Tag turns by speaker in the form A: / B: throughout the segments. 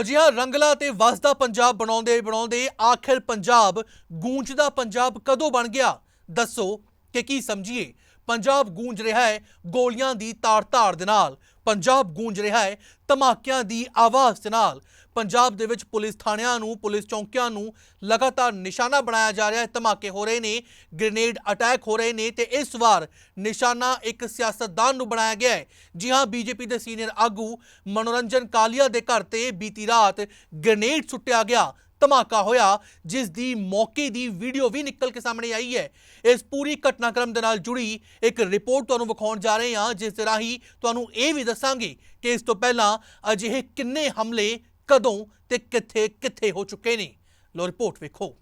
A: ਅਜਿਹਾ ਰੰਗਲਾ ਤੇ ਵਸਦਾ ਪੰਜਾਬ ਬਣਾਉਂਦੇ ਬਣਾਉਂਦੇ ਆਖਿਰ ਪੰਜਾਬ ਗੂੰਜਦਾ ਪੰਜਾਬ ਕਦੋਂ ਬਣ ਗਿਆ? ਦੱਸੋ ਕਿ ਕੀ ਸਮਝੀਏ? ਪੰਜਾਬ ਗੂੰਜ ਰਿਹਾ ਹੈ ਗੋਲੀਆਂ ਦੀ ਤਾਰ-ਤਾਰ ਦੇ ਨਾਲ, ਪੰਜਾਬ ਗੂੰਜ ਰਿਹਾ ਹੈ ਧਮਾਕਿਆਂ ਦੀ ਆਵਾਜ਼ ਦੇ ਨਾਲ। ਪੰਜਾਬ ਦੇ ਵਿੱਚ ਪੁਲਿਸ ਥਾਣਿਆਂ ਨੂੰ, ਪੁਲਿਸ ਚੌਂਕੀਆਂ ਨੂੰ ਲਗਾਤਾਰ ਨਿਸ਼ਾਨਾ ਬਣਾਇਆ ਜਾ ਰਿਹਾ ਹੈ, ਧਮਾਕੇ ਹੋ ਰਹੇ ਨੇ, ਗ੍ਰੇਨੇਡ ਅਟੈਕ ਹੋ ਰਹੇ ਨੇ ਤੇ ਇਸ ਵਾਰ ਨਿਸ਼ਾਨਾ ਇੱਕ ਸਿਆਸਤਦਾਨ ਨੂੰ ਬਣਾਇਆ ਗਿਆ ਹੈ। ਜੀ ਹਾਂ, ਬੀਜੇਪੀ ਦੇ ਸੀਨੀਅਰ ਆਗੂ ਮਨੋਰੰਜਨ ਕਾਲੀਆ ਦੇ ਘਰ ਤੇ ਬੀਤੀ ਰਾਤ ਗ੍ਰੇਨੇਡ ਸੁੱਟਿਆ ਗਿਆ, ਧਮਾਕਾ ਹੋਇਆ, ਜਿਸ ਦੀ ਮੌਕੇ ਦੀ ਵੀਡੀਓ ਵੀ ਨਿਕਲ ਕੇ ਸਾਹਮਣੇ ਆਈ ਹੈ। ਇਸ ਪੂਰੀ ਘਟਨਾਕ੍ਰਮ ਦੇ ਨਾਲ ਜੁੜੀ ਇੱਕ ਰਿਪੋਰਟ ਤੁਹਾਨੂੰ ਵਿਖਾਉਣ ਜਾ ਰਹੇ ਹਾਂ, ਜਿਸ ਦੇ ਰਾਹੀਂ ਤੁਹਾਨੂੰ ਇਹ ਵੀ ਦੱਸਾਂਗੇ ਕਿ ਇਸ ਤੋਂ ਪਹਿਲਾਂ ਅਜਿਹੇ ਕਿੰਨੇ ਹਮਲੇ ਕਦੋਂ ਤੇ ਕਿੱਥੇ ਕਿੱਥੇ ਹੋ ਚੁੱਕੇ ਨੇ? ਲੋ ਰਿਪੋਰਟ ਵੇਖੋ।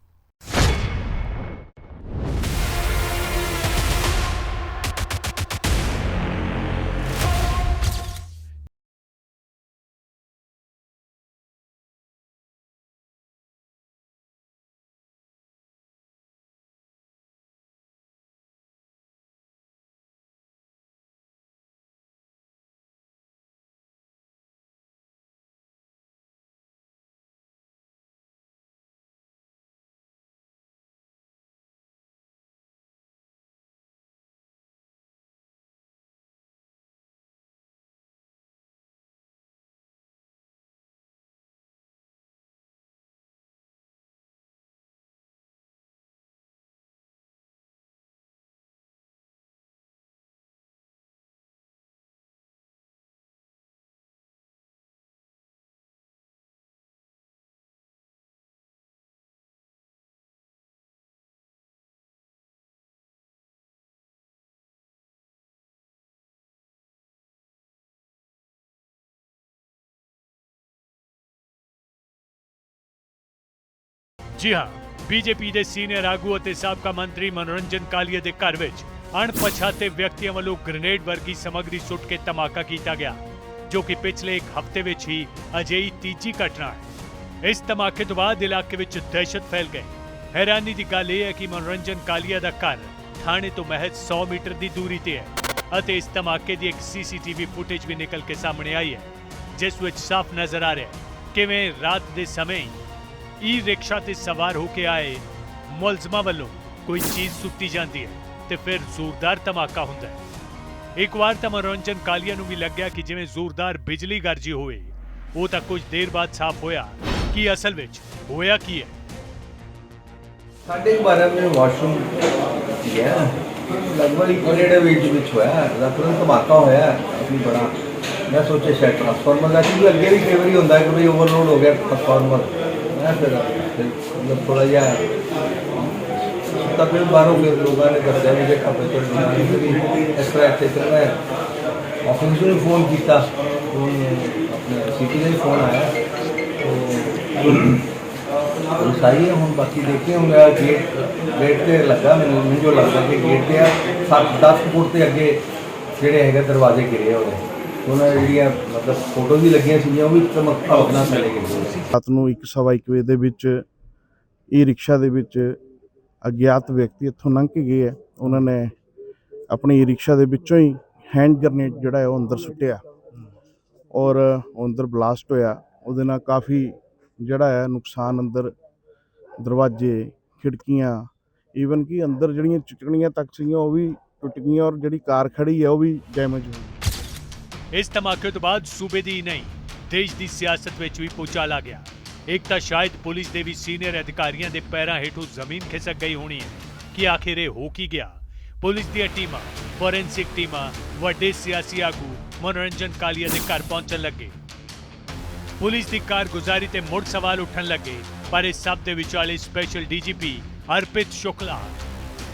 B: ਜੀ ਹਾਂ ਬੀਜੇਪੀ ਦੇ ਸੀਨੀਅਰ ਆਗੂ ਅਤੇ ਸਾਬਕਾ ਮੰਤਰੀ ਮਨੋਰੰਜਨ ਕਾਲੀਆ ਦੇ ਘਰ ਵਿੱਚ ਅਣਪਛਾਤੇ ਵਿਅਕਤੀਆਂ ਵੱਲੋਂ ਗ੍ਰੇਨੇਡ ਵਰਗੀ ਸਮੱਗਰੀ ਸੁੱਟ ਕੇ ਧਮਾਕਾ ਕੀਤਾ ਗਿਆ ਜੋ ਕਿ ਪਿਛਲੇ ਇੱਕ ਹਫ਼ਤੇ ਵਿੱਚ ਹੀ ਅਜਿਹੀ ਤੀਜੀ ਘਟਨਾ ਹੈ ਇਸ ਧਮਾਕੇ ਤੋਂ ਬਾਅਦ ਇਲਾਕੇ ਵਿੱਚ ਦਹਿਸ਼ਤ ਫੈਲ ਗਈ ਹੈਰਾਨੀ ਦੀ ਗੱਲ ਇਹ ਹੈ ਕਿ ਮਨੋਰੰਜਨ ਕਾਲੀਆ ਦਾ ਘਰ ਥਾਣੇ ਤੋਂ ਮਹਿਜ਼ 100 ਮੀਟਰ ਦੀ ਦੂਰੀ ਤੇ ਹੈ ਅਤੇ ਇਸ ਧਮਾਕੇ ਦੀ ਇੱਕ ਸੀਸੀਟੀਵੀ ਫੁਟੇਜ ਵੀ ਨਿਕਲ ਕੇ ਸਾਹਮਣੇ ਆਈ ਹੈ ਜਿਸ ਵਿੱਚ ਸਾਫ਼ ਨਜ਼ਰ ਆ ਰਿਹਾ ਹੈ ਕਿਵੇਂ ਰਾਤ ਦੇ ਸਮੇਂ ਈ ਰਿਕਸ਼ਾ ਤੇ ਸਵਾਰ ਹੋ ਕੇ ਆਏ। ਮੁਲਜ਼ਮਾਂ ਵੱਲੋਂ ਕੋਈ ਚੀਜ਼ ਸੁੱਤੀ ਜਾਂਦੀ ਹੈ ਤੇ ਫਿਰ ਜ਼ੋਰਦਾਰ ਧਮਾਕਾ ਹੁੰਦਾ ਹੈ। ਇੱਕ ਵਾਰ ਤਾਂ ਮਨੋਰੰਜਨ ਕਾਲੀਆ ਨੂੰ ਵੀ ਲੱਗਿਆ ਕਿ ਜਿਵੇਂ ਜ਼ੋਰਦਾਰ ਬਿਜਲੀ ਗਰਜੀ ਹੋਵੇ। ਉਹ ਤਾਂ ਕੁਝ ਦੇਰ ਬਾਅਦ ਸਾਫ਼ ਹੋਇਆ। ਕਿ ਅਸਲ ਵਿੱਚ ਹੋਇਆ ਕੀ ਹੈ?
C: ਸਾਡੇ 12 ਵਜੇ ਵਾਸ਼ਰੂਮ ਗਿਆ ਲਗਭਗ ਇੱਕ ਘੰਟੇ ਵਿੱਚ ਵਿੱਚ ਹੋਇਆ। ਲਗਭਗ ਧਮਾਕਾ ਹੋਇਆ। ਵੀ ਬੜਾ ਮੈਂ ਸੋਚਿਆ ਸ਼ਾਇਦ ਟਰਾਂਸਫਾਰਮਰ ਦਾ, ਕਿਉਂਕਿ ਅੱਗੇ ਵੀ ਕਈ ਵਾਰੀ ਹੁੰਦਾ ਕਿ ਵੀ ਓਵਰਲੋਡ ਹੋ ਗਿਆ ਟਰਾਂਸਫਾਰਮਰ ਮੈਂ ਫਿਰ ਫਿਰ ਮਤਲਬ ਥੋੜਾ ਜਿਹਾ ਤਾਂ ਫਿਰ ਬਾਹਰੋਂ ਫਿਰ ਲੋਕਾਂ ਨੇ ਦੱਸਿਆ ਵੀ ਦੇਖਾ ਪਤਾ ਨਹੀਂ ਕਿ ਇਸ ਤਰ੍ਹਾਂ ਇੱਥੇ ਚੱਲ ਰਿਹਾ ਹੈ ਆਫਿਸ ਨੂੰ ਫੋਨ ਕੀਤਾ ਫੋਨ ਆਪਣੇ ਸਿਟੀ ਦਾ ਹੀ ਫੋਨ ਆਇਆ तो ਸਹੀ ਹੈ ਹੁਣ ਬਾਕੀ ਦੇਖੇ ਹੁਣ ਮੇਰਾ ਗੇਟ ਗੇਟ ਤੇ ਲੱਗਾ ਮੈਨੂੰ ਮੈਨੂੰ ਜੋ ਲੱਗਦਾ ਕਿ ਗੇਟ ਤੇ ਆ 10 ਫੁੱਟ ਤੇ ਅੱਗੇ ਜਿਹੜੇ ਹੈਗੇ ਦਰਵਾਜ਼ੇ ਗਿਰੇ ਹੋਏ ਉਹਨਾਂ ਦੀਆਂ ਜਿਹੜੀਆਂ ਮਤਲਬ ਫੋਟੋ ਵੀ ਲੱਗੀਆਂ ਸੀਗੀਆਂ, ਉਹ ਵੀ ਚਮਕ ਭਵਨਾ ਥੱਲੇ ਗਿਰੇ ਹੋਏ ਸੀ
D: ਰਾਤ ਨੂੰ 1:30 ਵਜੇ ਦੇ ਵਿੱਚ ਈ ਰਿਕਸ਼ਾ ਦੇ ਵਿੱਚ ਅਗਿਆਤ ਵਿਅਕਤੀ ਇੱਥੋਂ ਲੰਘ ਕੇ ਗਏ ਆ। ਉਹਨਾਂ ਨੇ ਆਪਣੀ ਈ ਰਿਕਸ਼ਾ ਦੇ ਵਿੱਚੋਂ ਹੀ ਹੈਂਡ ਗ੍ਰਨੇਡ ਜਿਹੜਾ ਹੈ ਉਹ ਅੰਦਰ ਸੁੱਟਿਆ ਔਰ ਉਹ ਅੰਦਰ ਬਲਾਸਟ ਹੋਇਆ। ਉਹਦੇ ਨਾਲ ਕਾਫੀ ਜਿਹੜਾ ਹੈ ਨੁਕਸਾਨ ਅੰਦਰ ਦਰਵਾਜ਼ੇ, ਖਿੜਕੀਆਂ ਈਵਨ ਕਿ ਅੰਦਰ ਜਿਹੜੀਆਂ ਚਿਚਕਣੀਆਂ ਤੱਕ ਸੀਗੀਆਂ, ਉਹ ਵੀ ਟੁੱਟ ਗਈਆਂ ਔਰ ਜਿਹੜੀ ਕਾਰ ਖੜੀ ਹੈ ਉਹ ਵੀ ਡੈਮੇਜ ਹੋ ਗਈ।
B: ਇਸ ਧਮਾਕੇ ਤੋਂ ਬਾਅਦ ਸੂਬੇ ਦੀ ਹੀ ਨਹੀਂ, ਦੇਸ਼ ਦੀ ਸਿਆਸਤ ਵਿੱਚ ਵੀ ਭੂਚਾਲ ਗਿਆ। ਇੱਕ ਤਾਂ ਸ਼ਾਇਦ ਪੁਲਿਸ ਦੇ ਵੀ ਸੀਨੀਅਰ ਅਧਿਕਾਰੀਆਂ ਦੇ ਪੈਰਾਂ ਹੇਠੋਂ ਜ਼ਮੀਨ ਖਿਸਕ ਗਈ ਹੋਣੀ ਹੈ ਕਿ ਆਖਿਰ ਇਹ ਹੋ ਕੀ ਗਿਆ। ਪੁਲਿਸ ਦੀਆਂ ਟੀਮਾਂ, ਫੋਰੈਂਸਿਕ ਟੀਮਾਂ, ਵੱਡੇ ਸਿਆਸੀ ਆਗੂ ਮਨੋਰੰਜਨ ਕਾਲੀਆ ਦੇ ਘਰ ਪਹੁੰਚਣ ਲੱਗੇ। ਪੁਲਿਸ ਦੀ ਕਾਰਗੁਜ਼ਾਰੀ ਤੇ ਮੁੜ ਸਵਾਲ ਉੱਠਣ ਲੱਗੇ, ਪਰ ਇਸ ਸਭ ਦੇ ਵਿਚਾਲੇ ਸਪੈਸ਼ਲ ਡੀਜੀਪੀ ਅਰਪਿਤ ਸ਼ੁਕਲਾ।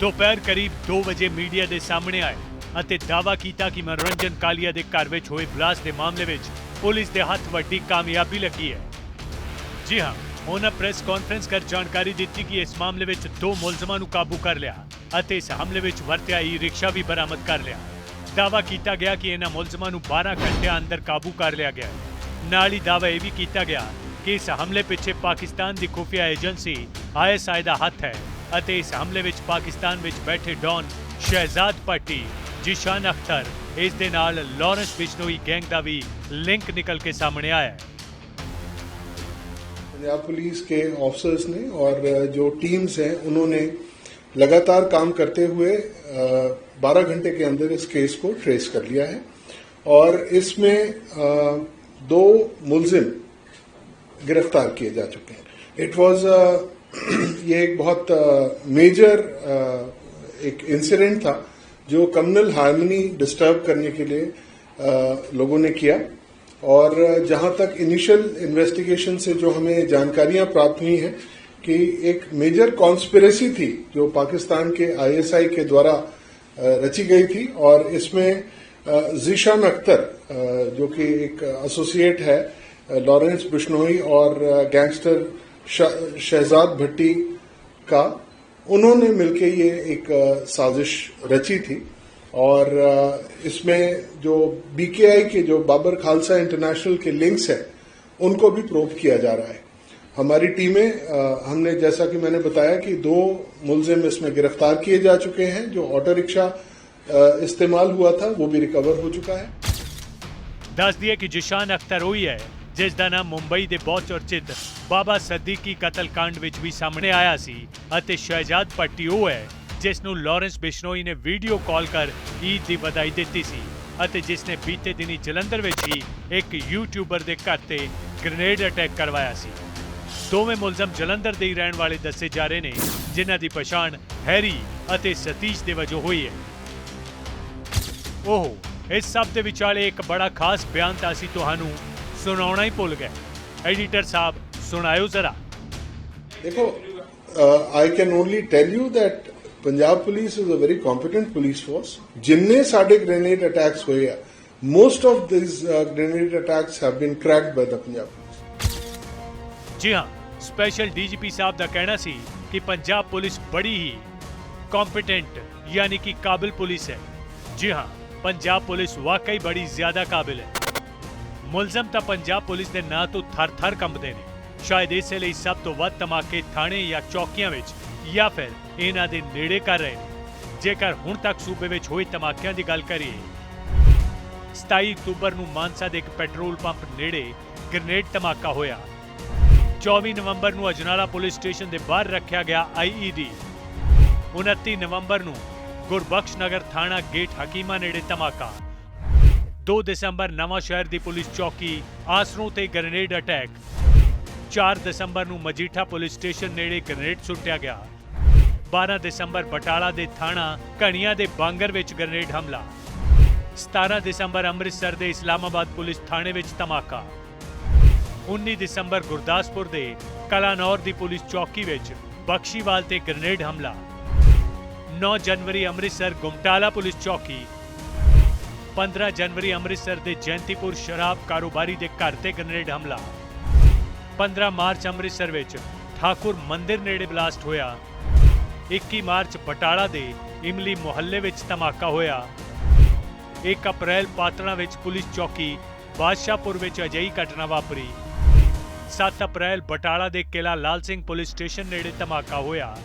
B: ਦੁਪਹਿਰ ਕਰੀਬ 2 ਵਜੇ ਮੀਡੀਆ ਦੇ ਸਾਹਮਣੇ ਆਏ। ਅਤੇ ਦਾਅਵਾ ਕੀਤਾ ਕਿ ਮਨੋਰੰਜਨ ਕਾਲੀਆ ਦੇ ਘਰ ਵਿੱਚ ਹੋਏ ਬਲਾਸਟ ਦੇ ਮਾਮਲੇ ਵਿੱਚ ਪੁਲਿਸ ਦੇ ਹੱਥ ਵੱਡੀ ਕਾਮਯਾਬੀ ਲੱਗੀ ਹੈ। ਜੀ ਹਾਂ, ਉਹਨਾਂ ਪ੍ਰੈਸ ਕਾਨਫਰੰਸ ਕਰ ਜਾਣਕਾਰੀ ਦਿੱਤੀ ਕਿ ਇਸ ਮਾਮਲੇ ਵਿੱਚ ਦੋ ਮੁਲਜ਼ਮਾਂ ਨੂੰ ਕਾਬੂ ਕਰ ਲਿਆ ਅਤੇ ਇਸ ਹਮਲੇ ਵਿੱਚ ਵਰਤਿਆ ਈ ਰਿਕਸ਼ਾ ਵੀ ਬਰਾਮਦ ਕਰ ਲਿਆ। ਦਾਅਵਾ ਕੀਤਾ ਗਿਆ ਕਿ ਇਹਨਾਂ ਮੁਲਜ਼ਮਾਂ ਨੂੰ 12 ਘੰਟਿਆਂ ਅੰਦਰ ਕਾਬੂ ਕਰ ਲਿਆ ਗਿਆ ਨਾਲ ਹੀ ਦਾਅਵਾ ਇਹ ਵੀ ਕੀਤਾ ਗਿਆ ਕਿ ਇਸ ਹਮਲੇ ਪਿੱਛੇ ਪਾਕਿਸਤਾਨ ਦੀ ਖੁਫੀਆ ਏਜੰਸੀ ਆਈਐਸਆਈ ਦਾ ਹੱਥ ਹੈ ਅਤੇ ਇਸ ਹਮਲੇ ਵਿੱਚ ਪਾਕਿਸਤਾਨ ਵਿੱਚ ਬੈਠੇ ਡੌਨ ਸ਼ਹਿਜ਼ਾਦ ਪੱਟੀ ਜਿਸ਼ਾਨ ਅਖਤਰ ਇਸ ਦੇ ਨਾਲ ਲਾਰੈਂਸ ਬਿਸ਼ਨੋਈ ਗੈਂਗ ਦਾ ਵੀ ਲਿੰਕ ਨਿਕਲ ਕੇ ਸਾਹਮਣੇ ਆਇਆ ਹੈ
E: पंजाब पुलिस के ऑफिसर्स ने और जो टीम्स हैं उन्होंने लगातार काम करते हुए 12 घंटे के अंदर इस केस को ट्रेस कर लिया है और इसमें अ, दो मुलजिम गिरफ्तार किए जा चुके हैं इट वाज ये एक बहुत मेजर एक इंसिडेंट था जो कम्युनल हार्मनी डिस्टर्ब करने के लिए लोगों ने किया। और जहाँ तक इनिशियल इन्वेस्टिगेशन से जो हमें जानकारियाँ प्राप्त हुई हैं कि एक मेजर कॉन्स्पिरेसी थी, जो पाकिस्तान के आईएसआई के द्वारा रची गई थी, और इसमें जीशान अख्तर जो कि एक एसोसिएट है लॉरेंस बिश्नोई और गैंगस्टर शहजाद भट्टी का उन्होंने मिलकर ये एक साजिश रची थी और इसमें जो बीकेआई के जो बाबर खालसा इंटरनेशनल के लिंक्स हैं, उनको भी प्रोव किया जा रहा है। हमारी टीमें हमने जैसा कि मैंने बताया कि दो मुलजिम इसमें गिरफ़्तार किए जा चुके हैं, जो ऑटो रिक्शा इस्तेमाल हुआ था, वो भी रिकवर हो चुका है।
B: दस दिए कि जिशान अख्तर हुई है ਜਿਸ ਦਾ ਨਾਮ ਮੁੰਬਈ ਦੇ ਬਹੁਤ ਚਰਚਿਤ ਬਾਬਾ ਸਦੀਕੀ ਕਤਲकांड ਵਿੱਚ ਵੀ ਸਾਹਮਣੇ ਆਇਆ ਸੀ ਅਤੇ ਸ਼ਹਿਜਾਦ ਪੱਟੀ ਉਹ ਹੈ ਜਿਸ ਨੂੰ ਲਾਰੈਂਸ ਬਿਸ਼ਨੋਈ ਨੇ ਵੀਡੀਓ ਕਾਲ ਕਰ ਈਦ ਦੀ ਵਧਾਈ ਦਿੱਤੀ ਸੀ ਅਤੇ ਜਿਸ ਨੇ ਬੀਤੇ ਦਿਨੀ ਜਲੰਧਰ ਵਿੱਚ ਹੀ ਇੱਕ ਯੂਟਿਊਬਰ ਦੇ ਘਰ ਤੇ ਗ੍ਰੇਨੇਡ ਅਟੈਕ ਕਰਵਾਇਆ ਸੀ। ਦੋਵੇਂ ਮੁਲਜ਼ਮ ਜਲੰਧਰ ਦੇ ਹੀ ਰਹਿਣ ਵਾਲੇ ਦੱਸੇ ਜਾ ਰਹੇ ਨੇ, ਜਿਨ੍ਹਾਂ ਦੀ ਪਛਾਣ ਹੈਰੀ ਅਤੇ ਸਤੀਸ਼ ਦੇ ਵਜੋਂ ਹੋਈ ਹੈ। ਉਹ ਇਸ ਸਭ ਦੇ ਵਿਚਾਲੇ ਇੱਕ ਬੜਾ ਖਾਸ ਬਿਆਨ ਤਾਂ ਅਸੀਂ ਤੁਹਾਨੂੰ ਸੁਣਾਉਣਾ ਹੀ ਭੁੱਲ ਗਏ ਐਡੀਟਰ ਸਾਹਿਬ ਸੁਣਾਇਓ ਜ਼ਰਾ
E: ਦੇਖੋ I can only tell you that Punjab police is a very competent police force ਜਿੰਨੇ ਸਾਡੇ ਗ੍ਰੇਨੇਡ ਅਟੈਕਸ ਹੋਏ ਆ most of these grenade attacks have been cracked by the Punjab police
B: ਜੀ ਹਾਂ ਸਪੈਸ਼ਲ ਡੀਜੀਪੀ ਸਾਹਿਬ ਦਾ ਕਹਿਣਾ ਸੀ ਕਿ ਪੰਜਾਬ ਪੁਲਿਸ ਬੜੀ ਹੀ competent ਯਾਨੀ ਕਿ ਕਾਬਿਲ ਪੁਲਿਸ ਹੈ ਜੀ ਹਾਂ ਪੰਜਾਬ ਪੁਲਿਸ ਵਾਕਈ ਬੜੀ ਜ਼ਿਆਦਾ ਕਾਬਿਲ ਹੈ ਮੁਲਜ਼ਮ ਤਾਂ ਪੰਜਾਬ ਪੁਲਿਸ ਦੇ ਨਾਂ ਤੋਂ ਥਰ-ਥਰ ਕੰਬਦੇ ਨੇ। ਸ਼ਾਇਦ ਇਸੇ ਲਈ ਸਭ ਤੋਂ ਵੱਧ ਧਮਾਕੇ ਥਾਣੇ ਜਾਂ ਚੌਕੀਆਂ ਵਿੱਚ ਜਾਂ ਫਿਰ ਇਹਨਾਂ ਦੇ ਨੇੜੇ ਕਰ ਰਹੇ ਨੇ। ਜੇਕਰ ਹੁਣ ਤੱਕ ਸੂਬੇ ਵਿੱਚ ਹੋਏ ਧਮਾਕਿਆਂ ਦੀ ਗੱਲ ਕਰੀਏ 27 ਅਕਤੂਬਰ ਨੂੰ ਮਾਨਸਾ ਦੇ ਇੱਕ ਪੈਟਰੋਲ ਪੰਪ ਨੇੜੇ ਗ੍ਰਨੇਡ ਧਮਾਕਾ ਹੋਇਆ। 24 ਨਵੰਬਰ ਨੂੰ ਅਜਨਾਲਾ ਪੁਲਿਸ ਸਟੇਸ਼ਨ ਦੇ ਬਾਹਰ ਰੱਖਿਆ ਗਿਆ ਆਈਈਡੀ 29 ਨਵੰਬਰ ਨੂੰ ਗੁਰਬਖਸ਼ ਨਗਰ ਥਾਣਾ ਗੇਟ ਹਕੀਮਾ ਨੇੜੇ ਧਮਾਕਾ। 2 ਦਸੰਬਰ ਨਵਾਂ ਸ਼ਹਿਰ ਦੀ ਪੁਲਿਸ ਚੌਕੀ, ਆਸਰੋਂ ਤੇ ਗ੍ਰਨੇਡ ਅਟੈਕ। 4 ਦਸੰਬਰ ਨੂੰ ਮਜੀਠਾ ਪੁਲਿਸ ਸਟੇਸ਼ਨ ਨੇੜੇ ਗ੍ਰਨੇਡ ਸੁੱਟਿਆ ਗਿਆ। 12 ਦਸੰਬਰ ਬਟਾਲਾ ਦੇ ਥਾਣਾ ਘਣੀਆਂ ਦੇ ਬਾਂਗਰ ਵਿੱਚ ਗ੍ਰਨੇਡ ਹਮਲਾ। 17 ਦਸੰਬਰ ਅੰਮ੍ਰਿਤਸਰ ਦੇ ਇਸਲਾਮਾਬਾਦ ਪੁਲਿਸ ਥਾਣੇ ਵਿੱਚ ਧਮਾਕਾ। 19 ਦਸੰਬਰ ਗੁਰਦਾਸਪੁਰ ਦੇ ਕਲਾਨੌਰ ਦੀ ਪੁਲਿਸ ਚੌਕੀ ਵਿੱਚ ਬਖਸ਼ੀਵਾਲ ਤੇ ਗ੍ਰਨੇਡ ਹਮਲਾ। 9 ਜਨਵਰੀ ਅੰਮ੍ਰਿਤਸਰ ਗੁਮਟਾਲਾ ਪੁਲਿਸ ਚੌਕੀ 15 ਜਨਵਰੀ ਅੰਮ੍ਰਿਤਸਰ ਦੇ ਜੈਂਤੀਪੁਰ ਸ਼ਰਾਬ ਕਾਰੋਬਾਰੀ ਦੇ ਘਰ ਤੇ ਗ੍ਰਨੇਡ ਹਮਲਾ। 15 ਮਾਰਚ ਅੰਮ੍ਰਿਤਸਰ ਵਿੱਚ ਠਾਕੁਰ ਮੰਦਿਰ ਨੇੜੇ ਬਲਾਸਟ ਹੋਇਆ। 21 ਮਾਰਚ ਬਟਾਲਾ ਦੇ ਇਮਲੀ ਮੁਹੱਲੇ ਵਿੱਚ ਧਮਾਕਾ ਹੋਇਆ। 1 ਅਪ੍ਰੈਲ ਪਾਤਣਾ ਵਿੱਚ ਪੁਲਿਸ ਚੌਕੀ ਬਾਦਸ਼ਾਹਪੁਰ ਵਿੱਚ ਅਜਿਹੀ ਘਟਨਾ ਵਾਪਰੀ। 7 ਅਪ੍ਰੈਲ ਬਟਾਲਾ ਦੇ ਕਿਲਾ ਲਾਲ ਸਿੰਘ ਪੁਲਿਸ ਸਟੇਸ਼ਨ ਨੇੜੇ ਧਮਾਕਾ ਹੋਇਆ।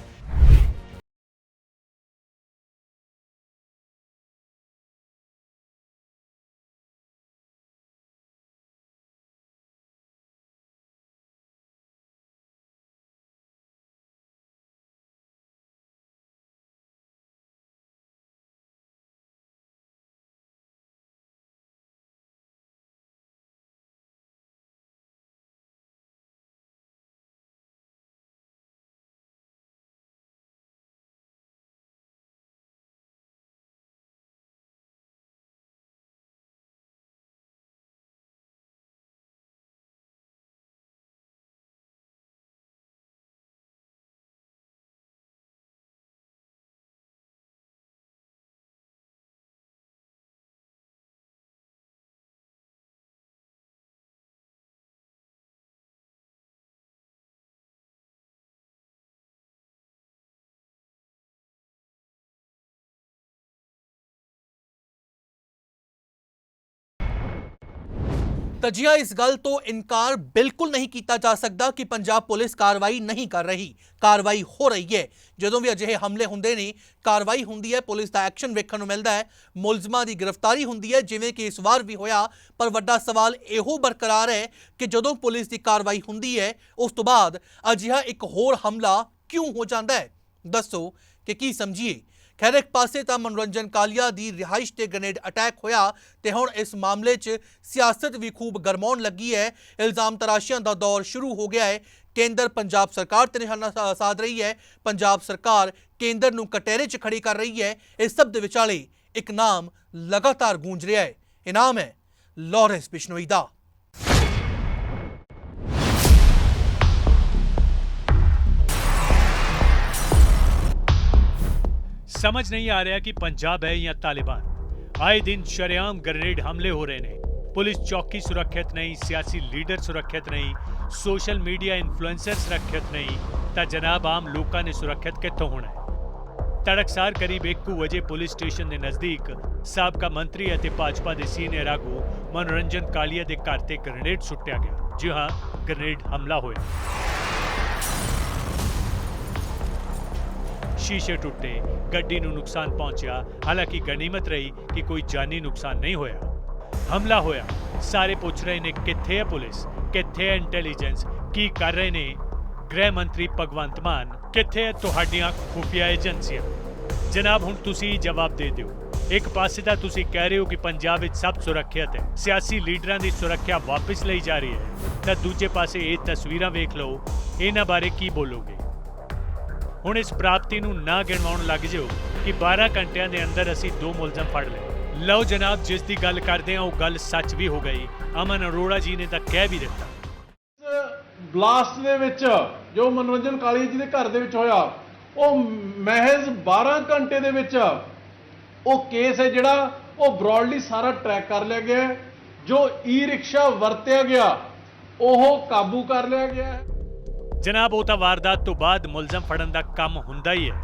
A: ਤਾਂ ਜੀ ਇਸ ਗੱਲ ਤੋਂ ਇਨਕਾਰ ਬਿਲਕੁਲ ਨਹੀਂ ਕੀਤਾ ਜਾ ਸਕਦਾ ਕਿ ਪੰਜਾਬ ਪੁਲਿਸ ਕਾਰਵਾਈ ਨਹੀਂ ਕਰ ਰਹੀ। ਕਾਰਵਾਈ ਹੋ ਰਹੀ ਹੈ। ਜਦੋਂ ਵੀ ਅਜਿਹੇ ਹਮਲੇ ਹੁੰਦੇ ਨੇ, ਕਾਰਵਾਈ ਹੁੰਦੀ ਹੈ, ਪੁਲਿਸ ਦਾ ਐਕਸ਼ਨ ਵੇਖਣ ਨੂੰ ਮਿਲਦਾ ਹੈ। ਮੁਲਜ਼ਮਾਂ ਦੀ ਗ੍ਰਿਫਤਾਰੀ ਹੁੰਦੀ ਹੈ, ਜਿਵੇਂ ਕਿ ਇਸ ਵਾਰ ਵੀ ਹੋਇਆ। ਪਰ ਵੱਡਾ ਸਵਾਲ ਇਹੋ ਬਰਕਰਾਰ ਹੈ ਕਿ ਜਦੋਂ ਪੁਲਿਸ ਦੀ ਕਾਰਵਾਈ ਹੁੰਦੀ ਹੈ, ਉਸ ਤੋਂ ਬਾਅਦ ਅਜਿਹਾ ਇੱਕ ਹੋਰ ਹਮਲਾ ਕਿਉਂ ਹੋ ਜਾਂਦਾ ਹੈ? ਦੱਸੋ ਕਿ ਕੀ ਸਮਝੀਏ? ਖੈਰ ਇੱਕ ਪਾਸੇ ਤਾਂ ਮਨੋਰੰਜਨ ਕਾਲੀਆ ਦੀ ਰਿਹਾਇਸ਼ ਤੇ ਗ੍ਰੇਨੇਡ ਅਟੈਕ ਹੋਇਆ ਤੇ ਹੁਣ ਇਸ ਮਾਮਲੇ 'ਚ ਸਿਆਸਤ ਵੀ ਖੂਬ ਗਰਮਾਉਣ ਲੱਗੀ ਹੈ। ਇਲਜ਼ਾਮ ਤਰਾਸ਼ੀਆਂ ਦਾ ਦੌਰ ਸ਼ੁਰੂ ਹੋ ਗਿਆ ਹੈ। ਕੇਂਦਰ ਪੰਜਾਬ ਸਰਕਾਰ ਤੇ ਨਿਸ਼ਾਨਾ ਸਾਧ ਰਹੀ ਹੈ। ਪੰਜਾਬ ਸਰਕਾਰ ਕੇਂਦਰ ਨੂੰ ਕਟਹਿਰੇ 'ਚ ਖੜੀ ਕਰ ਰਹੀ ਹੈ। ਇਸ ਸਭ ਦੇ ਵਿਚਾਲੇ ਇੱਕ ਨਾਮ ਲਗਾਤਾਰ ਗੂੰਜ ਰਿਹਾ ਹੈ। ਇਹ ਨਾਮ ਹੈ ਲਾਰੈਂਸ ਬਿਸ਼ਨੋਈ ਦਾ
B: ਸਮਝ ਨਹੀਂ ਆ ਰਿਹਾ ਕਿ ਪੰਜਾਬ ਹੈ ਜਾਂ ਤਾਲਿਬਾਨ ਆਏ ਦਿਨ ਸ਼ਰੇਆਮ ਗ੍ਰੇਨੇਡ ਹਮਲੇ ਹੋ ਰਹੇ ਨੇ ਪੁਲਿਸ ਚੌਕੀ ਸੁਰੱਖਿਅਤ ਨਹੀਂ ਸਿਆਸੀ ਲੀਡਰ ਸੁਰੱਖਿਅਤ ਨਹੀਂ ਸੋਸ਼ਲ ਮੀਡੀਆ ਇਨਫਲੂਐਂਸਰ ਸੁਰੱਖਿਅਤ ਨਹੀਂ ਤਾਂ ਜਨਾਬ ਆਮ ਲੋਕਾਂ ਨੇ ਸੁਰੱਖਿਅਤ ਕਿੱਥੋਂ ਹੋਣਾ ਹੈ ਤੜਕਸਾਰ ਕਰੀਬ 1 ਵਜੇ ਪੁਲਿਸ ਸਟੇਸ਼ਨ ਦੇ ਨਜ਼ਦੀਕ ਸਾਬਕਾ ਮੰਤਰੀ ਅਤੇ ਭਾਜਪਾ ਦੇ ਸੀਨੀਅਰ ਆਗੂ ਮਨੋਰੰਜਨ ਕਾਲੀਆ ਦੇ ਘਰ ਤੇ ਗ੍ਰੇਨੇਡ ਸੁੱਟਿਆ ਗਿਆ ਜੀ ਹਾਂ ਗ੍ਰੇਨੇਡ ਹਮਲਾ ਹੋਇਆ ਸ਼ੀਸ਼ੇ ਟੁੱਟੇ, ਗੱਡੀ ਨੂੰ ਨੁਕਸਾਨ ਪਹੁੰਚਿਆ। ਹਾਲਾਂਕਿ ਗਨੀਮਤ ਰਹੀ ਕਿ ਕੋਈ ਜਾਨੀ ਨੁਕਸਾਨ ਨਹੀਂ ਹੋਇਆ। ਹਮਲਾ ਹੋਇਆ। ਸਾਰੇ ਪੁੱਛ ਰਹੇ ਨੇ, ਕਿੱਥੇ ਹੈ ਪੁਲਿਸ? ਕਿੱਥੇ ਹੈ ਇੰਟੈਲੀਜੈਂਸ ਕੀ ਕਰ ਰਹੇ ਨੇ? ਗ੍ਰਹਿ ਮੰਤਰੀ ਭਗਵੰਤ ਮਾਨ, ਕਿੱਥੇ ਹੈ ਤੁਹਾਡੀਆਂ ਖੁਫੀਆ ਏਜੰਸੀਆਂ? ਜਨਾਬ, ਹੁਣ ਤੁਸੀਂ ਜਵਾਬ ਦੇ ਦਿਓ। ਇੱਕ ਪਾਸੇ ਤਾਂ ਤੁਸੀਂ ਕਹਿ ਰਹੇ ਹੋ ਕਿ ਪੰਜਾਬ ਵਿੱਚ ਸਭ ਸੁਰੱਖਿਅਤ ਹੈ। ਸਿਆਸੀ ਲੀਡਰਾਂ ਦੀ ਸੁਰੱਖਿਆ ਵਾਪਸ ਲਈ ਜਾ ਰਹੀ ਹੈ। ਤਾਂ ਦੂਜੇ ਪਾਸੇ ਇਹ ਤਸਵੀਰਾਂ ਵੇਖ ਲਓ। ਇਹਨਾਂ ਬਾਰੇ ਕੀ ਬੋਲੋਗੇ? ਹੁਣ ਇਸ ਪ੍ਰਾਪਤੀ ਨੂੰ ਨਾ ਗਿਣਵਾਉਣ ਲੱਗ ਜਿਓ ਕਿ 12 ਘੰਟਿਆਂ ਦੇ ਅੰਦਰ ਅਸੀਂ ਦੋ ਮੁਲਜ਼ਮ ਫੜ ਲਏ। ਲਓ ਜਨਾਬ, ਜਿਸ ਦੀ ਗੱਲ ਕਰਦੇ ਹਾਂ, ਉਹ ਗੱਲ ਸੱਚ ਵੀ ਹੋ ਗਈ। ਅਮਨ ਅਰੋੜਾ ਜੀ ਨੇ ਤਾਂ ਕਹਿ ਵੀ ਦਿੱਤਾ।
F: ਬਲਾਸਟ ਦੇ ਵਿੱਚ ਜੋ ਮਨੋਰੰਜਨ ਕਾਲੀ ਜੀ ਦੇ ਘਰ ਦੇ ਵਿੱਚ ਹੋਇਆ, ਉਹ ਮਹਿਜ਼ 12 ਘੰਟੇ ਦੇ ਵਿੱਚ ਉਹ ਕੇਸ ਹੈ ਜਿਹੜਾ ਉਹ ਬ੍ਰੌਡਲੀ ਸਾਰਾ ਟਰੈਕ ਕਰ ਲਿਆ ਗਿਆ ਜੋ ਈ ਰਿਕਸ਼ਾ ਵਰਤਿਆ ਗਿਆ, ਉਹ ਕਾਬੂ ਕਰ ਲਿਆ ਗਿਆ
B: ਜਨਾਬ ਉਹ ਤਾਂ ਵਾਰਦਾਤ ਤੋਂ ਬਾਅਦ ਮੁਲਜ਼ਮ ਫੜਨ ਦਾ ਕੰਮ ਹੁੰਦਾ ਹੀ ਹੈ।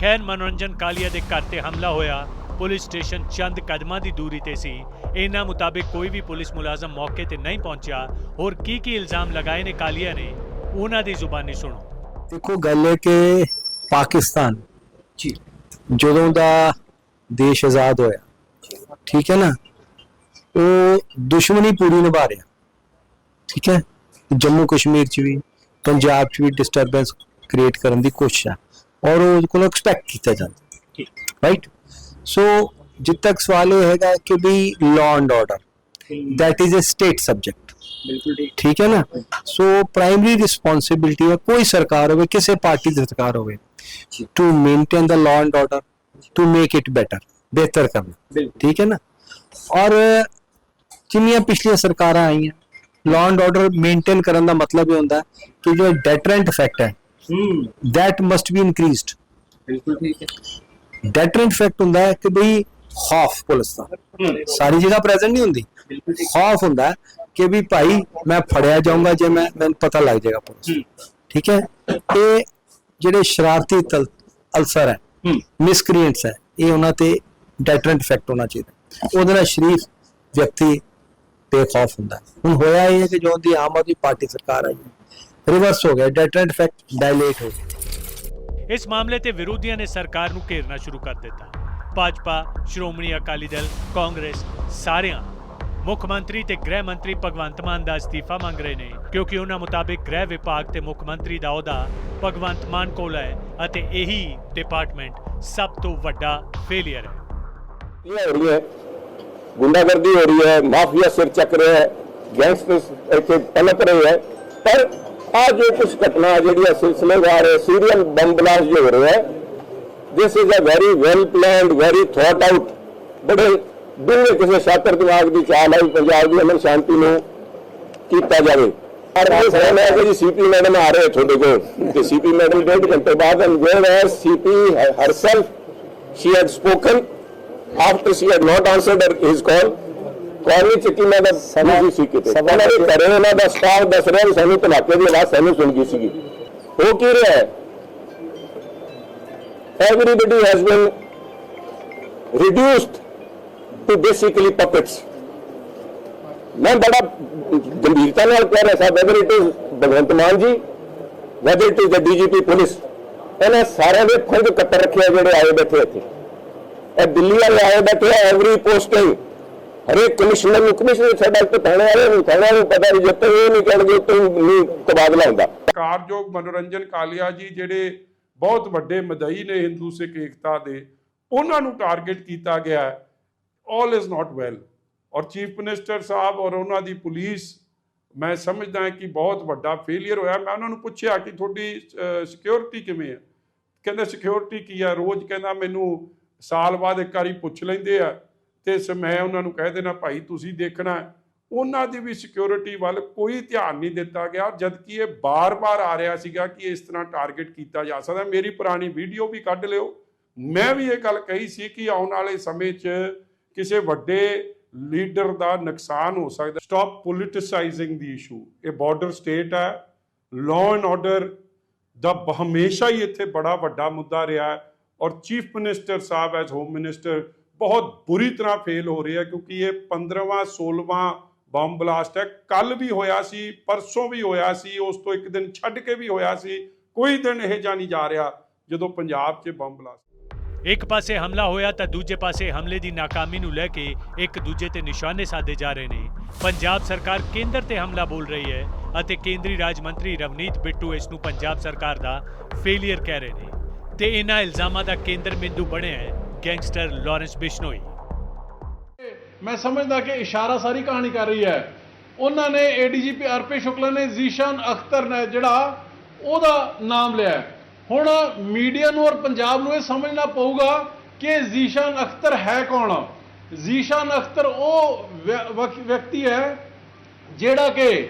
B: ਖੈਰ ਮਨੋਰੰਜਨ ਕਾਲੀਆ ਦੇ ਘਰ ਤੇ ਹਮਲਾ ਹੋਇਆ। ਪੁਲਿਸ ਸਟੇਸ਼ਨ ਚੰਦ ਕਦਮਾਂ ਦੀ ਦੂਰੀ ਤੇ ਸੀ। ਇਹਨਾਂ ਮੁਤਾਬਿਕ ਕੋਈ ਵੀ ਪੁਲਿਸ ਮੁਲਾਜ਼ਮ ਮੌਕੇ ਤੇ ਨਹੀਂ ਪਹੁੰਚਿਆ। ਹੋਰ ਕੀ ਕੀ ਇਲਜ਼ਾਮ ਲਗਾਏ ਨੇ ਕਾਲੀਆ ਨੇ ਉਹਨਾਂ ਦੀ ਜ਼ੁਬਾਨੀ ਸੁਣੋ।
G: ਦੇਖੋ ਗੱਲ ਹੈ ਕਿ ਪਾਕਿਸਤਾਨ ਜੀ। ਜਦੋਂ ਦਾ ਦੇਸ਼ ਆਜ਼ਾਦ ਹੋਇਆ ਠੀਕ ਹੈ ਨਾ? ਉਹ ਦੁਸ਼ਮਣੀ ਪੂਰੀ ਨਿਭਾ ਰਿਹਾ। ਠੀਕ ਹੈ? ਜੰਮੂ ਕਸ਼ਮੀਰ ਚ ਵੀ ਪੰਜਾਬ ਚ ਵੀ ਡਿਸਟਰਬੈਂਸ ਕ੍ਰੀਏਟ ਕਰਨ ਦੀ ਕੋਸ਼ਿਸ਼ ਹੈ ਔਰ ਉਹ ਕੋਲ ਐਕਸਪੈਕਟ ਕੀਤਾ ਜਾਂਦਾ। ਰਾਈਟ ਸੋ ਜਿੱਦ ਤੱਕ ਸਵਾਲ ਇਹ ਹੈਗਾ ਕਿ ਵੀ law and order that is a state subject ਠੀਕ। ਹੈ ਨਾ? ਸੋ ਪ੍ਰਾਇਮਰੀ ਰਿਸਪੌਂਸਿਬਿਲਟੀ ਹੈ ਕੋਈ ਸਰਕਾਰ ਹੋਵੇ ਕਿਸੇ ਪਾਰਟੀ ਦੀ ਸਰਕਾਰ ਹੋਵੇ to maintain the law and order to make it better ਬਿਹਤਰ ਕਰਨਾ। ਠੀਕ ਹੈ ਨਾ? ਔਰ ਜਿੰਨੀਆਂ ਪਿਛਲੀਆਂ ਸਰਕਾਰਾਂ ਆਈਆਂ ਲਾਅ ਐਂਡ ਆਰਡਰ ਮੇਨਟੇਨ ਕਰਨ ਦਾ ਮਤਲਬ ਇਹ ਹੁੰਦਾ ਹੈ ਕਿ ਜੋ ਡੈਟਰੈਂਟ ਇਫੈਕਟ ਹੈ that must be increased.
H: ਬਿਲਕੁਲ ਠੀਕ ਹੈ।
G: ਡੈਟਰੈਂਟ ਇਫੈਕਟ ਹੁੰਦਾ ਹੈ ਕਿ ਬਈ ਖੌਫ ਪੁਲਿਸ ਦਾ। ਸਾਰੀ ਜਗ੍ਹਾ ਪ੍ਰੈਜ਼ੈਂਟ ਨਹੀਂ ਹੁੰਦੀ। ਖੌਫ ਹੁੰਦਾ ਹੈ ਕਿ ਵੀ ਭਾਈ ਮੈਂ ਫੜਿਆ ਜਾਊਂਗਾ ਜੇ ਮੈਂ ਮੈਨੂੰ ਪਤਾ ਲੱਗ ਜਾਏਗਾ ਪੁਲਿਸ। ਠੀਕ ਹੈ? ਇਹ ਜਿਹੜੇ ਸ਼ਰਾਰਤੀ ਅਲਸਰ ਹੈ ਮਿਸਕ੍ਰੀਐਂਟਸ ਹੈ ਇਹ ਉਹਨਾਂ ਤੇ ਡੈਟਰੈਂਟ ਇਫੈਕਟ ਹੋਣਾ ਚਾਹੀਦਾ। ਉਹਦੇ ਨਾਲ ਸ਼ਰੀਫ ਵਿਅਕਤੀ ਬੇਖੌਫ ਹੁੰਦਾ। ਹੁਣ ਹੋਇਆ ਇਹ ਹੈ ਕਿ ਜੋ ਦੀ ਆਮ ਆਦਮੀ ਪਾਰਟੀ ਸਰਕਾਰ ਆਈ ਹੈ ਰਿਵਰਸ ਹੋ ਗਿਆ ਡੈਟਰੈਂਟ ਇਫੈਕਟ ਡਾਇਲੇਟ ਹੋ ਗਿਆ
B: ਇਸ ਮਾਮਲੇ ਤੇ ਵਿਰੋਧੀਆਂ ਨੇ ਸਰਕਾਰ ਨੂੰ ਘੇਰਨਾ ਸ਼ੁਰੂ ਕਰ ਦਿੱਤਾ। ਭਾਜਪਾ ਸ਼੍ਰੋਮਣੀ ਅਕਾਲੀ ਦਲ ਕਾਂਗਰਸ ਸਾਰਿਆਂ ਮੁੱਖ ਮੰਤਰੀ ਤੇ ਗ੍ਰਹਿ ਮੰਤਰੀ ਭਗਵੰਤ ਮਾਨ ਦਾ ਅਸਤੀਫਾ ਮੰਗ ਰਹੇ ਨੇ ਕਿਉਂਕਿ ਉਹਨਾਂ ਮੁਤਾਬਿਕ ਗ੍ਰਹਿ ਵਿਭਾਗ ਤੇ ਮੁੱਖ ਮੰਤਰੀ ਦਾ ਅਹੁਦਾ ਭਗਵੰਤ ਮਾਨ ਕੋਲ ਹੈ ਅਤੇ ਇਹੀ ਡਿਪਾਰਟਮੈਂਟ ਸਭ ਤੋਂ ਵੱਡਾ ਫੇਲਿਅਰ ਹੈ।
I: ਇਹ ਹੋ ਰਹੀ ਹੈ ਗੁੰਡਾਗਰਦੀ ਹੋ ਰਹੀ ਹੈ ਮਾਫੀਆ ਸਿਰ ਚੱਕ ਰਿਹਾ ਹੈ ਗੈਂਗਸਟਰਸ ਇੱਥੇ ਪਲਕ ਰਹੇ ਹੈ। ਪਰ ਆ ਜੋ ਕੁਝ ਘਟਨਾ ਜਿਹੜੀਆਂ ਸਿਲਸਿਲੇਵਾਰ ਹੈ ਸੀਰੀਅਲ ਬੰਬ ਜੋ ਹੋ ਰਿਹਾ ਹੈ this is a very well planned very thought out ਬੜੇ ਡੂੰਘੇ ਕਿਸੇ ਸ਼ਾਤਰ ਦਿਮਾਗ ਦੀ ਚਾਲ ਹੈ ਪੰਜਾਬ ਦੀ ਅਮਨ ਸ਼ਾਂਤੀ ਨੂੰ ਕੀਤਾ ਜਾਵੇ। ਪਰ ਇਹ ਸਮਝ ਹੈ ਕਿ ਸੀਪੀ ਮੈਡਮ ਆ ਰਹੇ ਤੁਹਾਡੇ ਕੋਲ ਤੇ ਸੀਪੀ ਮੈਡਮ ਡੇਢ ਘੰਟੇ ਬਾਅਦ ਅਨਵੇਅਰ ਹੈ CP herself she had spoken after she had not answered his call call ਚੱਕੀ ਮੈਂ ਤਾਂ ਸਮਝ ਸੀ ਕਿਤੇ ਉਹਨਾਂ ਦੇ ਘਰੇ ਉਹਨਾਂ ਦਾ ਸਟਾਫ ਦੱਸ ਰਿਹਾ ਸਾਨੂੰ ਧਮਾਕੇ ਦੀ ਆਵਾਜ਼ ਸਾਨੂੰ ਸੁਣ ਗਈ ਸੀਗੀ ਹੋ ਕੀ ਰਿਹਾ ਹੈ everybody has been reduced to basically puppets. ਮੈਂ ਬੜਾ ਗੰਭੀਰਤਾ ਨਾਲ ਕਹਿ ਰਿਹਾ ਸਾਂ whether it is Bhagwant Mann ji whether it is the DGP police ਇਹਨਾਂ ਸਾਰਿਆਂ ਦੇ ਖੁਦ ਕੱਟਰ ਰੱਖਿਆ ਜਿਹੜੇ ਆਏ ਬੈਠੇ ਇੱਥੇ ਇਹ ਦਿੱਲੀ ਵਾਲੇ ਆਏ ਬੈਠੇ ਐਵਰੀ ਪੋਸਟਿੰਗ ਹਰੇਕ ਕਮਿਸ਼ਨਰ ਨੂੰ ਕਮਿਸ਼ਨਰ ਸਾਡਾ ਇੱਕ ਥਾਣੇ ਵਾਲੇ ਨੂੰ ਥਾਣੇ ਨੂੰ ਪਤਾ ਨਹੀਂ ਜਦ ਇਹ ਨਹੀਂ ਕਹਿਣਗੇ ਤੂੰ ਨਹੀਂ ਤਬਾਦਲਾ ਹੁੰਦਾ।
J: ਕਾਰਜੋਗ ਮਨੋਰੰਜਨ ਕਾਲੀਆ ਜੀ ਜਿਹੜੇ ਬਹੁਤ ਵੱਡੇ ਮਦਈ ਨੇ ਹਿੰਦੂ, ਸਿੱਖ, ਏਕਤਾ ਦੇ, ਉਹਨਾਂ ਨੂੰ ਟਾਰਗੇਟ ਕੀਤਾ ਗਿਆ ਆਲ ਇਜ਼ ਨਾਟ ਵੈਲ ਔਰ ਚੀਫ ਮਿਨਿਸਟਰ ਸਾਹਿਬ ਔਰ ਉਹਨਾਂ ਦੀ ਪੁਲਿਸ, ਮੈਂ ਸਮਝਦਾ ਹਾਂ ਕਿ ਬਹੁਤ ਵੱਡਾ ਫੇਲਿਅਰ ਹੋਇਆ। ਮੈਂ ਉਹਨਾਂ ਨੂੰ ਪੁੱਛਿਆ ਕਿ ਤੁਹਾਡੀ ਸਿਕਿਉਰਿਟੀ ਕਿਵੇਂ ਹੈ? ਕਹਿੰਦੇ ਸਿਕਿਉਰਿਟੀ ਕੀ ਹੈ? ਰੋਜ਼ ਕਹਿੰਦਾ ਮੈਨੂੰ ਸਾਲ ਬਾਅਦ ਇੱਕ ਵਾਰੀ ਪੁੱਛ ਲੈਂਦੇ ਆ, ਤੇ ਸ- ਮੈਂ ਉਹਨਾਂ ਨੂੰ ਕਹਿ ਦੇਣਾ ਭਾਈ ਤੁਸੀਂ ਦੇਖਣਾ ਉਹਨਾਂ ਦੀ ਵੀ ਸਿਕਿਉਰਿਟੀ ਵੱਲ ਕੋਈ ਧਿਆਨ ਨਹੀਂ ਦਿੱਤਾ ਗਿਆ, ਜਦਕਿ ਇਹ ਬਾਰ-ਬਾਰ ਆ ਰਿਹਾ ਸੀਗਾ ਕਿ ਇਸ ਤਰ੍ਹਾਂ ਟਾਰਗੇਟ ਕੀਤਾ ਜਾ ਸਕਦਾ। ਮੇਰੀ ਪੁਰਾਣੀ ਵੀਡੀਓ ਵੀ ਕੱਢ ਲਿਓ। ਮੈਂ ਵੀ ਇਹ ਗੱਲ ਕਹੀ ਸੀ ਕਿ ਆਉਣ ਵਾਲੇ ਸਮੇਂ 'ਚ ਕਿਸੇ ਵੱਡੇ ਲੀਡਰ ਦਾ ਨੁਕਸਾਨ ਹੋ ਸਕਦਾ। ਸਟਾਪ ਪੋਲਿਟਿਸਾਈਜ਼ਿੰਗ ਦੀ ਇਸ਼ੂ ਇਹ ਬਾਰਡਰ ਸਟੇਟ ਹੈ। ਲਾਅ ਐਂਡ ਆਰਡਰ ਦਾ ਹਮੇਸ਼ਾ ਹੀ ਇੱਥੇ ਬੜਾ ਵੱਡਾ ਮੁੱਦਾ ਰਿਹਾ ਹੈ। ਔਰ ਚੀਫ ਮਿਨਿਸਟਰ ਸਾਹਿਬ ਐਜ਼ ਹੋਮ ਮਿਨਿਸਟਰ ਬਹੁਤ ਬੁਰੀ ਤਰ੍ਹਾਂ ਫੇਲ ਹੋ ਰਹੇ ਰਿਹਾ ਕਿਉਂਕਿ ਇਹ 15ਵਾਂ 16ਵਾਂ ਬੰਬ ਬਲਾਸਟ ਹੈ। ਕੱਲ ਵੀ ਹੋਇਆ ਸੀ, ਪਰਸੋਂ ਵੀ ਹੋਇਆ ਸੀ, ਉਸ ਤੋਂ ਇੱਕ ਦਿਨ ਛੱਡ ਕੇ ਵੀ ਹੋਇਆ ਸੀ। ਕੋਈ ਦਿਨ ਇਹ ਜਾ ਨਹੀਂ ਜਾ ਰਿਹਾ ਜਦੋਂ ਪੰਜਾਬ 'ਚ ਬੰਬ ਬਲਾਸਟ
B: ਇੱਕ ਪਾਸੇ ਹਮਲਾ ਹੋਇਆ ਤਾਂ ਦੂਜੇ ਪਾਸੇ ਹਮਲੇ ਦੀ ਨਾਕਾਮੀ ਨੂੰ ਲੈ ਕੇ ਇੱਕ ਦੂਜੇ ਤੇ ਨਿਸ਼ਾਨੇ ਸਾਧੇ ਜਾ ਰਹੇ ਨੇ। ਪੰਜਾਬ ਸਰਕਾਰ ਕੇਂਦਰ ਤੇ ਹਮਲਾ ਬੋਲ ਰਹੀ ਹੈ ਅਤੇ ਕੇਂਦਰੀ ਰਾਜ ਮੰਤਰੀ ਰਵਨੀਤ ਬਿੱਟੂ ਇਸ ਨੂੰ ਪੰਜਾਬ ਸਰਕਾਰ ਦਾ ਫੇਲਿਅਰ ਕਹਿ ਰਹੇ ਨੇ। ਤੇ ਇਹਨਾਂ ਇਲਜ਼ਾਮਾਂ ਦਾ ਕੇਂਦਰ ਬਿੰਦੂ ਬਣਿਆ ਹੈ, ਗੈਂਗਸਟਰ ਲਾਰੈਂਸ ਬਿਸ਼ਨੋਈ।
F: ਮੈਂ ਸਮਝਦਾ ਕਿ ਇਸ਼ਾਰਾ ਸਾਰੀ ਕਹਾਣੀ ਕਰ ਰਹੀ ਹੈ। ਉਹਨਾਂ ਨੇ ਏਡੀਜੀਪੀ ਅਰਪੇ ਸ਼ੁਕਲਾ ਨੇ ਜ਼ੀਸ਼ਾਨ ਅਖਤਰ ਨੇ ਜਿਹੜਾ ਉਹਦਾ ਨਾਮ ਲਿਆ ਹੁਣ ਮੀਡੀਆ ਨੂੰ ਔਰ ਪੰਜਾਬ ਨੂੰ ਇਹ ਸਮਝਣਾ ਪਊਗਾ ਕਿ ਜ਼ੀਸ਼ਾਨ ਅਖਤਰ ਹੈ ਕੌਣ? ਜ਼ੀਸ਼ਾਨ ਅਖਤਰ ਉਹ ਵਿਅਕਤੀ ਹੈ ਜਿਹੜਾ ਕਿ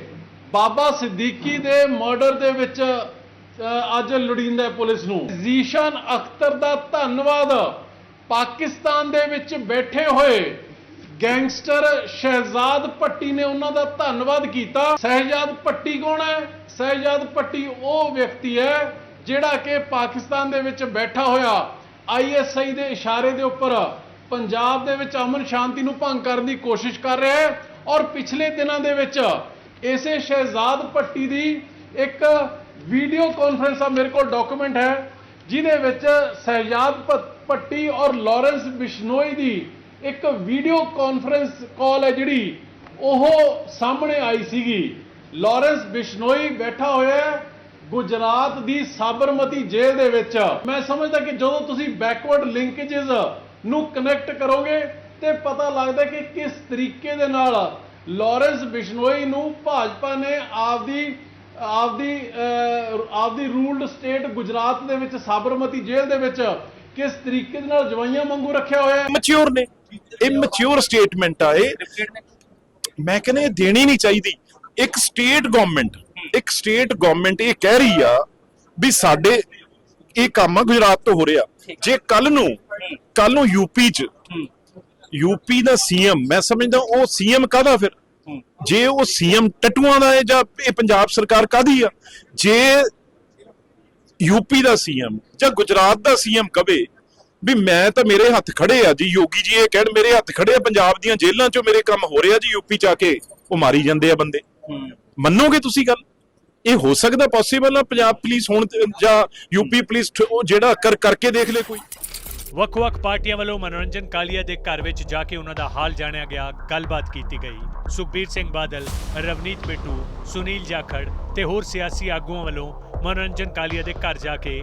F: ਬਾਬਾ ਸਿੱਦੀਕੀ ਦੇ ਮਰਡਰ ਦੇ ਵਿੱਚ ਅੱਜ ਲੋੜੀਂਦਾ ਪੁਲਿਸ ਨੂੰ। ਜ਼ੀਸ਼ਾਨ ਅਖਤਰ ਦਾ ਧੰਨਵਾਦ। ਪਾਕਿਸਤਾਨ ਦੇ ਵਿੱਚ ਬੈਠੇ ਹੋਏ ਗੈਂਗਸਟਰ ਸ਼ਹਿਜ਼ਾਦ ਪੱਟੀ ਨੇ ਉਹਨਾਂ ਦਾ ਧੰਨਵਾਦ ਕੀਤਾ। ਸਹਿਜਾਦ ਪੱਟੀ ਕੌਣ ਹੈ? ਸਹਿਜਾਦ ਪੱਟੀ ਉਹ ਵਿਅਕਤੀ ਹੈ ਜਿਹੜਾ ਕਿ ਪਾਕਿਸਤਾਨ ਦੇ ਵਿੱਚ ਬੈਠਾ ਹੋਇਆ। ਆਈਐਸਆਈ ਦੇ ਇਸ਼ਾਰੇ ਦੇ ਉੱਪਰ ਪੰਜਾਬ ਦੇ ਵਿੱਚ ਅਮਨ ਸ਼ਾਂਤੀ ਨੂੰ ਭੰਗ ਕਰਨ ਦੀ ਕੋਸ਼ਿਸ਼ ਕਰ ਰਿਹਾ ਹੈ। ਔਰ ਪਿਛਲੇ ਦਿਨਾਂ ਦੇ ਵਿੱਚ ਇਸੇ ਸ਼ਹਿਜ਼ਾਦ ਪੱਟੀ ਦੀ ਇੱਕ ਵੀਡੀਓ ਕਾਨਫਰੰਸ ਆ, ਮੇਰੇ ਕੋਲ ਡਾਕੂਮੈਂਟ ਹੈ, ਜਿਹਦੇ ਵਿੱਚ ਸਹਿਜਾਦ ਪ- ਪੱਟੀ ਔਰ ਲਾਰੈਂਸ ਬਿਸ਼ਨੋਈ ਦੀ ਇੱਕ ਵੀਡੀਓ ਕਾਨਫਰੰਸ ਕਾਲ ਹੈ ਜਿਹੜੀ, ਉਹ ਸਾਹਮਣੇ ਆਈ ਸੀਗੀ। ਲਾਰੈਂਸ ਬਿਸ਼ਨੋਈ ਬੈਠਾ ਹੋਇਆ ਹੈ, ਗੁਜਰਾਤ ਦੀ ਸਾਬਰਮਤੀ ਜੇਲ੍ਹ ਦੇ ਵਿੱਚ। ਮੈਂ ਸਮਝਦਾ ਕਿ ਜਦੋਂ ਤੁਸੀਂ ਬੈਕਵਰਡ ਲਿੰਕੇजेस ਨੂੰ ਕਨੈਕਟ ਕਰੋਗੇ, ਤੇ ਪਤਾ ਲੱਗਦਾ ਕਿ ਕਿਸ ਤਰੀਕੇ ਦੇ ਨਾਲ ਲਾਰੈਂਸ ਬਿਸ਼ਨੋਈ ਨੂੰ ਭਾਜਪਾ ਨੇ ਆਪਦੀ ਆਪਦੀ ਆਪਦੀ ਰੂਲਡ ਸਟੇਟ ਗੁਜਰਾਤ ਦੇ ਵਿੱਚ, ਸਾਬਰਮਤੀ ਜੇਲ੍ਹ ਦੇ ਵਿੱਚ ਕਿਸ ਤਰੀਕੇ ਦੇ ਨਾਲ ਜਵਾਈਆਂ ਵਾਂਗੂ ਰੱਖਿਆ ਹੋਇਆ ਹੈ?
K: ਮੈਚੁਰ ਨੇ। ਇਮੈਚੁਰ ਸਟੇਟਮੈਂਟ ਆ, ਇਹ ਮੈਂ ਕਹਿੰਦਾ ਦੇਣੀ ਨਹੀਂ ਚਾਹੀਦੀ। ਇੱਕ ਸਟੇਟ ਗਵਰਨਮੈਂਟ ਇੱਕ ਸਟੇਟ ਗਵਰਨਮੈਂਟ ਇਹ ਕਹਿ ਰਹੀ ਆ ਵੀ ਸਾਡੇ ਇਹ ਕੰਮ ਆ, ਗੁਜਰਾਤ ਤੋਂ ਹੋ ਰਿਹਾ। ਜੇ ਕੱਲ ਨੂੰ ਕੱਲ ਨੂੰ ਯੂਪੀ ਚ ਯੂਪੀ ਦਾ ਸੀਐਮ ਮੈਂ ਸਮਝਦਾ ਉਹ ਸੀਐਮ ਕਾਹਦਾ ਫਿਰ? ਜੇ ਉਹ ਸੀਐਮ ਟਟੂਆਂ ਦਾ ਹੈ ਜਾਂ ਇਹ ਪੰਜਾਬ ਸਰਕਾਰ ਕਾਦੀ ਆ? ਜੇ ਯੂਪੀ ਦਾ ਸੀਐਮ ਜਾਂ ਗੁਜਰਾਤ ਦਾ ਸੀਐਮ ਕਵੇ ਵੀ ਮੈਂ ਤਾਂ ਮੇਰੇ ਹੱਥ ਖੜੇ ਆ ਜੀ ਯੋਗੀ ਜੀ ਇਹ ਕਹਿਣ ਮੇਰੇ ਹੱਥ ਖੜੇ ਆ ਪੰਜਾਬ ਦੀਆਂ ਜੇਲ੍ਹਾਂ 'ਚੋਂ ਮੇਰੇ ਕੰਮ ਹੋ ਰਿਹਾ ਜੀ ਯੂਪੀ 'ਚ ਆ ਕੇ ਉਹ ਮਾਰੀ ਜਾਂਦੇ ਆ ਬੰਦੇ। ਮੰਨੋਗੇ ਤੁਸੀਂ ਗੱਲ? ਇਹ ਹੋ ਸਕਦਾ ਪੋਸੀਬਲ ਆ ਪੰਜਾਬ ਪੁਲਿਸ ਹੁਣ ਜਾਂ ਯੂਪੀ ਪੁਲਿਸ ਉਹ ਜਿਹੜਾ ਕਰ ਕਰਕੇ ਦੇਖ ਲੈ ਕੋਈ।
B: ਵੱਖ-ਵੱਖ ਪਾਰਟੀਆਂ ਵੱਲੋਂ ਮਨੋਰੰਜਨ ਕਾਲੀਆ ਦੇ ਘਰ ਵਿੱਚ ਜਾ ਕੇ ਉਹਨਾਂ ਦਾ ਹਾਲ ਜਾਣਿਆ ਗਿਆ ਗੱਲਬਾਤ ਕੀਤੀ ਗਈ। ਸੁਖਬੀਰ ਸਿੰਘ ਬਾਦਲ, ਰਵਨੀਤ ਬਿੱਟੂ, ਸੁਨੀਲ ਜਾਖੜ ਤੇ ਹੋਰ ਸਿਆਸੀ ਆਗੂਆਂ ਵੱਲੋਂ ਮਨੋਰੰਜਨ ਕਾਲੀਆ ਦੇ ਘਰ ਜਾ ਕੇ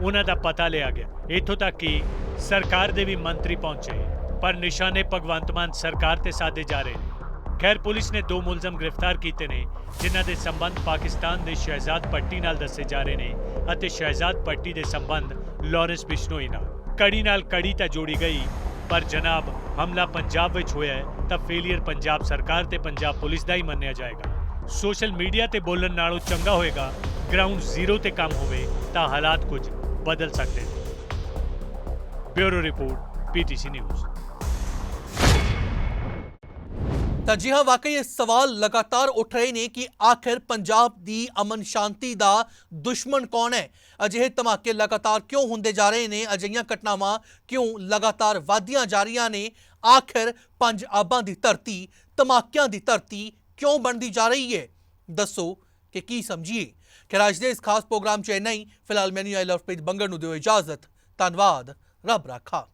B: ਉਹਨਾਂ ਦਾ ਪਤਾ ਲਿਆ ਗਿਆ। ਇੱਥੋਂ ਤੱਕ ਕਿ ਸਰਕਾਰ ਦੇ ਵੀ ਮੰਤਰੀ ਪਹੁੰਚੇ, ਪਰ ਨਿਸ਼ਾਨੇ ਭਗਵੰਤ ਮਾਨ ਸਰਕਾਰ ਤੇ ਸਾਧੇ ਜਾ ਰਹੇ ਨੇ। ਖੈਰ, ਪੁਲਿਸ ਨੇ ਦੋ ਮੁਲਜ਼ਮ ਗ੍ਰਿਫਤਾਰ ਕੀਤੇ ਨੇ, ਜਿਨ੍ਹਾਂ ਦੇ ਸੰਬੰਧ ਪਾਕਿਸਤਾਨ ਦੇ ਸ਼ਹਿਜ਼ਾਦ ਪੱਟੀ ਨਾਲ ਦੱਸੇ ਜਾ ਰਹੇ ਨੇ ਅਤੇ ਸ਼ਹਿਜ਼ਾਦ ਪੱਟੀ ਦੇ ਸੰਬੰਧ ਲਾਰੈਂਸ ਬਿਸ਼ਨੋਈ ਨਾਲ। ਕੜੀ ਨਾਲ ਕੜੀ ਤਾਂ ਜੋੜੀ ਗਈ ਪਰ ਜਨਾਬ, ਹਮਲਾ ਪੰਜਾਬ ਵਿੱਚ ਹੋਇਆ ਹੈ, ਤਾਂ ਫੇਲਿਅਰ ਪੰਜਾਬ ਸਰਕਾਰ ਤੇ ਪੰਜਾਬ ਪੁਲਿਸ ਦਾ ਹੀ ਮੰਨਿਆ ਜਾਏਗਾ। ਸੋਸ਼ਲ ਮੀਡੀਆ ਤੇ ਬੋਲਣ ਨਾਲੋਂ ਚੰਗਾ ਹੋਏਗਾ ਗਰਾਊਂਡ ਜ਼ੀਰੋ ਤੇ ਕੰਮ ਹੋਵੇ, ਤਾਂ ਹਾਲਾਤ ਕੁਝ ਬਦਲ ਸਕਦੇ ਨੇ। Bureau report PTC news.
A: ਤਾਂ ਜੀ ਹਾਂ, ਵਾਕਈ ਇਹ ਸਵਾਲ ਲਗਾਤਾਰ ਉੱਠ ਰਹੇ ਨੇ ਕਿ ਆਖਿਰ ਪੰਜਾਬ ਦੀ ਅਮਨ ਸ਼ਾਂਤੀ ਦਾ ਦੁਸ਼ਮਣ ਕੌਣ ਹੈ? ਅਜਿਹੇ ਧਮਾਕੇ ਲਗਾਤਾਰ ਕਿਉਂ ਹੁੰਦੇ ਜਾ ਰਹੇ ਨੇ? ਅਜਿਹੀਆਂ ਘਟਨਾਵਾਂ ਕਿਉਂ ਲਗਾਤਾਰ ਵਧਦੀਆਂ ਜਾ ਰਹੀਆਂ ਨੇ? ਆਖਿਰ ਪੰਜ ਆਬਾਂ ਦੀ ਧਰਤੀ, ਧਮਾਕਿਆਂ ਦੀ ਧਰਤੀ ਕਿਉਂ ਬਣਦੀ ਜਾ ਰਹੀ ਹੈ? ਦੱਸੋ ਕਿ ਕੀ ਸਮਝੀਏ? ਕਿ ਅੱਜ ਦੇ ਇਸ ਖਾਸ ਪ੍ਰੋਗਰਾਮ ਚ ਇੰਨਾ ਹੀ। ਫਿਲਹਾਲ ਮੈਨੂੰ ਆਈ ਲਵ ਪ੍ਰੀਤ ਬੰਗਰ ਨੂੰ ਦਿਓ ਇਜਾਜ਼ਤ। ਧੰਨਵਾਦ। ਰੱਬ ਰਾਖਾ।